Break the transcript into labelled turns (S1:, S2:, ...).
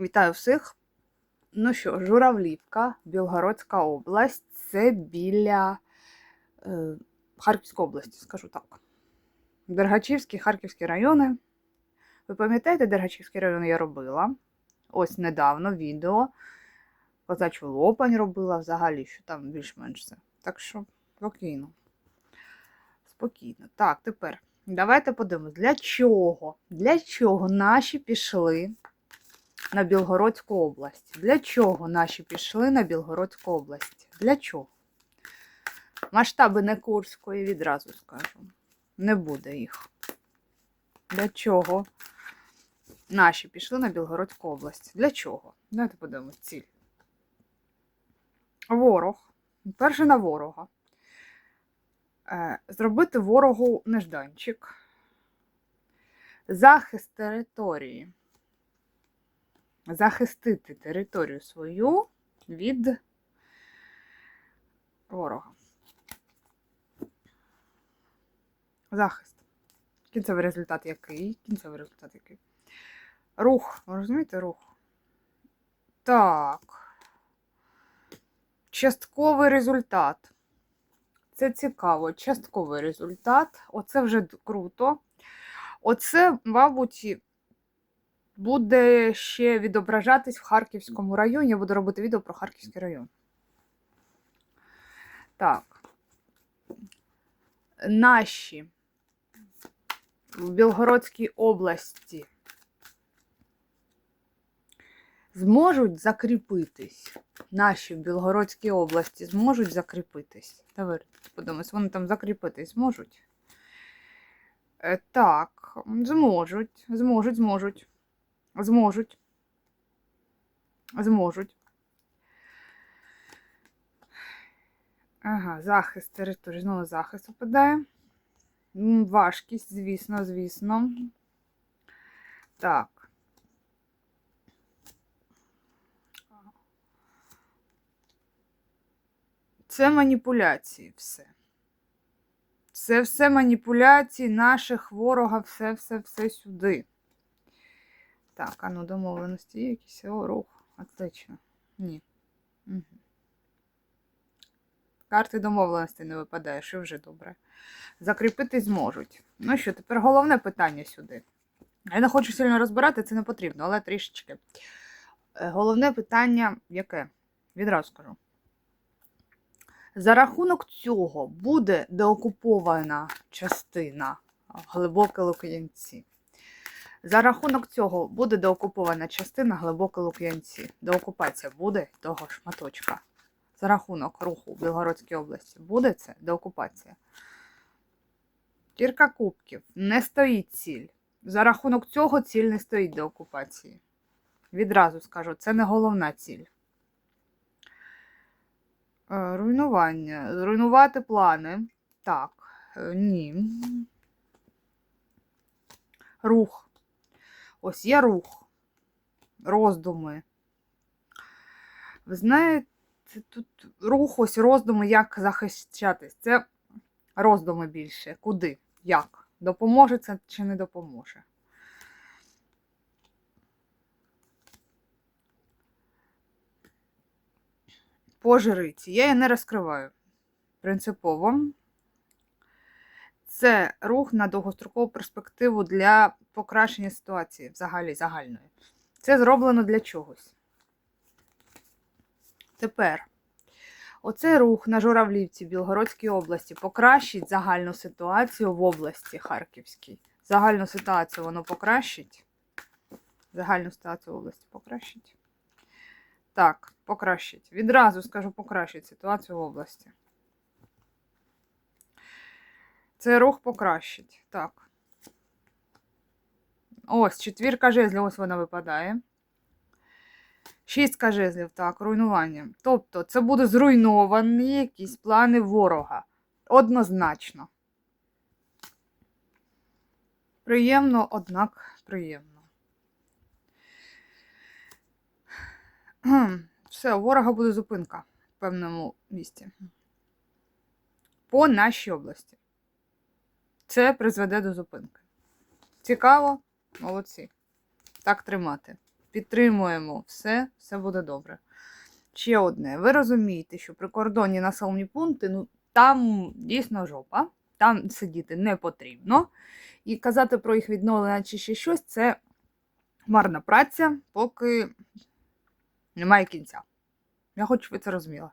S1: Вітаю всіх. Ну що, Журавлівка, Білгородська область, це біля е, Харківської області, скажу так. Дергачівський, Харківські райони. Ви пам'ятаєте, Дергачівський район я робила? Ось недавно відео. Козачу Лопань робила взагалі, що там більш-менш все. Так що спокійно. Спокійно. Так, тепер давайте подивимось, для чого? Для чого наші пішли на Білгородську область. Для чого наші пішли на Білгородську область? Для чого? Масштаби не Курської відразу скажу. Не буде їх. Для чого наші пішли на Білгородську область? Для чого? Давайте подивимось ціль. Ворог. Перше на ворога. Е, Зробити ворогу нежданчик. Захист території захистити територію свою від ворога. Захист. Кінцевий результат який? Кінцевий результат який? Рух. Ви розумієте, рух? Так. Частковий результат. Це цікаво. Частковий результат. Оце вже круто. Оце, мабуть, буде ще відображатись в Харківському районі. Я буду робити відео про Харківський район. Так. Наші в Білгородській області зможуть закріпитись. Наші в Білгородській області зможуть закріпитись. Давайте подивимось, вони там закріпитись зможуть. Е, Так, зможуть, зможуть, зможуть. Зможуть. Зможуть. Ага, захист території. Знову захист випадає. Важкість, звісно, звісно. Так. Це маніпуляції все. Це все маніпуляції наших ворога, все, все, все сюди. Так, а ну домовленості є якісь О, рух. Отлично. Ні. Угу. Карти домовленості не випадає, що вже добре. Закріпити зможуть. Ну що, тепер головне питання сюди. Я не хочу сильно розбирати, це не потрібно, але трішечки. Е, Головне питання яке? Відразу скажу. За рахунок цього буде деокупована частина глибоке Лук'янці. За рахунок цього буде деокупована частина глибоке Лук'янці. Деокупація буде того шматочка. За рахунок руху в Білгородській області буде це деокупація. Кірка кубків. Не стоїть ціль. За рахунок цього ціль не стоїть деокупації. Відразу скажу, це не головна ціль. Е, Руйнування. Зруйнувати плани. Так, е, ні. Рух. Ось є рух. Роздуми. Ви знаєте, тут рух, ось роздуми, як захищатись. Це роздуми більше. Куди? Як? Допоможе це чи не допоможе? По жриці. Я її не розкриваю. Принципово. Це рух на довгострокову перспективу для покращення ситуації взагалі загальної. Це зроблено для чогось. Тепер, оцей рух на Журавлівці Білгородській області покращить загальну ситуацію в області Харківській. Загальну ситуацію воно покращить. Загальну ситуацію в області покращить. Так, покращить. Відразу скажу, покращить ситуацію в області. Цей рух покращить. Так. Ось, четвірка жезлів, ось вона випадає. Шістка жезлів, так, руйнування. Тобто, це буде зруйновані якісь плани ворога. Однозначно. Приємно, однак приємно. Все, у ворога буде зупинка в певному місці. По нашій області. Це призведе до зупинки. Цікаво? Молодці. Так тримати. підтримуємо все, все буде добре. Ще одне. Ви розумієте, що прикордонні населені пункти, ну там дійсно жопа, там сидіти не потрібно. І казати про їх відновлення чи ще щось це марна праця, поки немає кінця. Я хочу, щоб ви це розуміли.